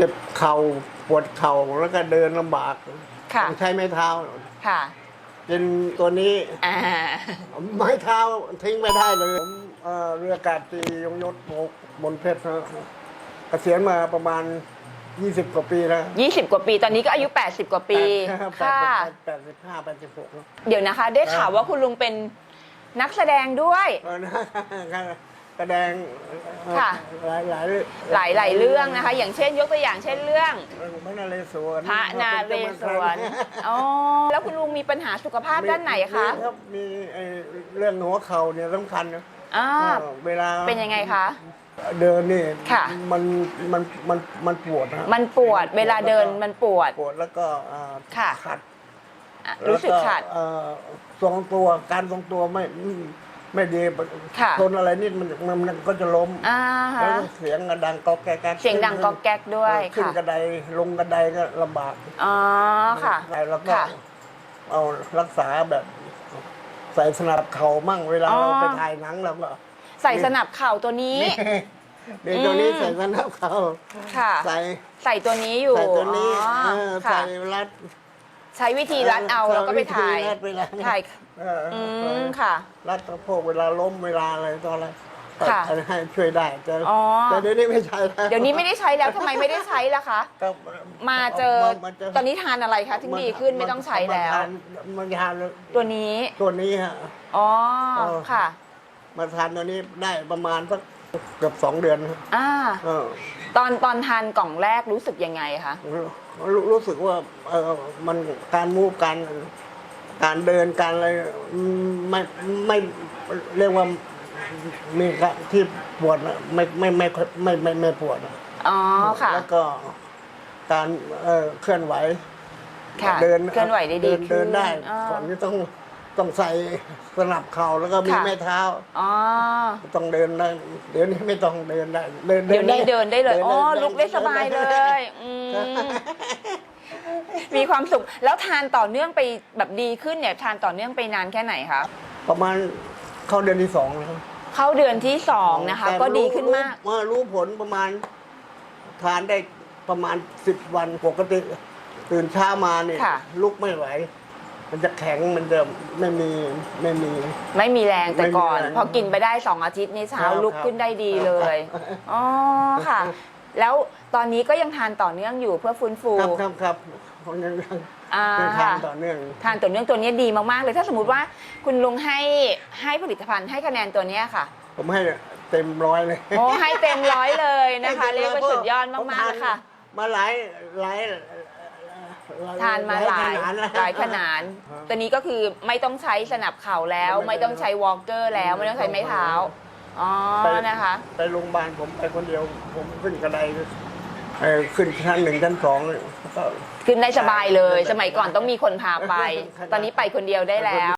จ็บเข่าปวดเข่าแล้วก็เดินลำบากค่ะต้องใช้ไม้เท้าค่ะกินตัวนี้อ่าไม้เท้าทิ้งไม่ได้เลยผมเอ่อเรืออากาศตรียงยศโมกมนเพชรนะเกษียณมาประมาณ 20 กว่าปีแล้ว20กว่าปีตอนนี้ก็อายุ 80 กว่าปี ค่ะ แปดสิบห้าแปดสิบหกเดี๋ยวนะคะ ได้ข่าวว่าคุณลุงเป็นนักแสดงด้วย เออนะ แสดงเอ่อค่ะ หลายหลายหลายหลายเรื่องนะคะ อย่างเช่นยกตัวอย่างเช่นเรื่อง พระนาเรศวรพระนาเรศวรอ๋อแล้วคุณลุงมีปัญหาสุขภาพด้านไหนคะมีรับมีไอ้เรื่องหัวเข่าเนี่ยสำคัญนะอ่าเออเวลาเป็นยังไงคะ เดินนี่ค่ะ มันมันมันมันปวดนะมันปวดเวลาเดินมันปวด ปวดแล้วก็อ่าค่ะ ขัดอะรู้สึกขัดแล้วเอ่อทรงตัวการทรงตัวไม่ ไม่ดีค่ะ ชนอะไรนิดมันมันมันก็จะล้มอ่าแล้วฮะเสียงกระดังก๊อกแก๊กแก๊กเสียงดังก๊อกแก๊กด้วยขึ้นค่ะกระไดลงกระไดก็ลำบากอ๋อค่ะแล้วก็ค่ะ เอารักษาแบบใส่สนับเข่ามั่งเวลาอ๋อ เราไปถ่ายหนังเราก็ใส่สนับเข่าตัวนี้ เดี๋ยวตัวนี้อืม ใส่สนับเข่าค่ะ ใส่ใส่ตัวนี้อยู่ใส่ตัวนี้อ๋อเออค่ะ ใส่รัด ใช้วิธีรัดเอาแล้วก็ไปถ่ายรัดเวลาถ่ายเออออืมค่ะ รัดสะโพกเวลาล้มเวลาอะไรตอนอะไรค่ะ ให้ช่วยได้แต่อ๋อ แต่เดี๋ยวนี้ไม่ใช่แล้วเดี๋ยวนี้ไม่ได้ใช้แล้วทำไมไม่ได้ใช้ล่ะคะ ก็มาเจอมาเจตอนนี้ทานอะไรคะถึงดีขึ้นไม่ต้องใช้แล้วมาทานมาทานตัวนี้ ตัวนี้ฮะ อ๋อเออ ค่ะ มาทานตัวนี้ได้ประมาณสัก เกือบสองเดือนนะอ่า เออตอนตอนทานกล่องแรกรู้สึกยังไงคะรู้รู้สึกว่าเออมันการมูฟการการเดินการอะไรอืมไม่ไม่เรียกว่ามีการที่ปวดนะไม่ไม่ไม่ค่อยไม่ไม่ไม่ปวดอะอ๋อค่ะ แล้วก็การเอ่อเคลื่อนไหวค่ะเดินเคลื่อนไหวได้ดีเนเดินได้ขึ้นอ่าก่อนนี้ต้อง ต้องใส่สนับเข่าแล้วก็มีค่ะ ไม้เท้า อ๋อ ต้องเดินได้เดี๋ยวนี้ไม่ต้องเดินได้เดินเดี๋ยวนี้เดินได้เลยอ๋อดินลุกได้สบายเลยอืมมีความสุข แล้วทานต่อเนื่องไปแบบดีขึ้นเนี่ย ทานต่อเนื่องไปนานแค่ไหนคะประมาณเข้าเดือนที่สองแล้วเข้าเดือนที่สองนะคะ แต่ก็ดีรู้ขึ้นมาก รู้รู้ผลประมาณ ทานได้ประมาณสิบวันปกติ ตื่นเช้ามาเนี่ยค่ะ ลุกไม่ไหว มันจะแข็งมันจะไม่มีไม่มี ไม่มีแรงแต่ก่อน ไม่มีแรงพอกินไปได้สองอาทิตย์นี่เช้าครับลุกขึ้นได้ดีเลย ครับอ๋อค่ะแล้วตอนนี้ก็ยังทานต่อเนื่องอยู่เพื่อฟื้นฟูครับครับครับผมยังยังอ่ายังทานต่อเนื่อง ทานต่อเนื่องตัวนี้ดีมากๆเลย ถ้าสมมติว่าคุณลุงให้ให้ผลิตภัณฑ์ให้คะแนนตัวเนี้ยค่ะ ผมให้เต็มร้อยเลยโอ้ให้เต็มร้อยเลยนะคะให้เรีต็ยกว่าพะสุดยอดผมมากๆเลยค่ะมาหลายหลาย ทานมาหลายขนดแล้วหลายขนาดตัวนี้ก็คือไม่ต้องใช้สนับเข่าแล้ว ไม่ไม่ต้องใช้วอล์กเกอร์แล้ว ไม่ต้องใช้ไม้เท้าอ๋อไปนะคะ ไปโรงพยาบาลผมไปคนเดียว ผมขึ้นกระไดเอ่อขึ้นชั้นหนึ่งชั้นสองก็ขึ้นได้สบายเลยได้สมัยก่อนต้องมีคนพาไปขนาดตอนนี้ไปคนเดียวได้แล้ว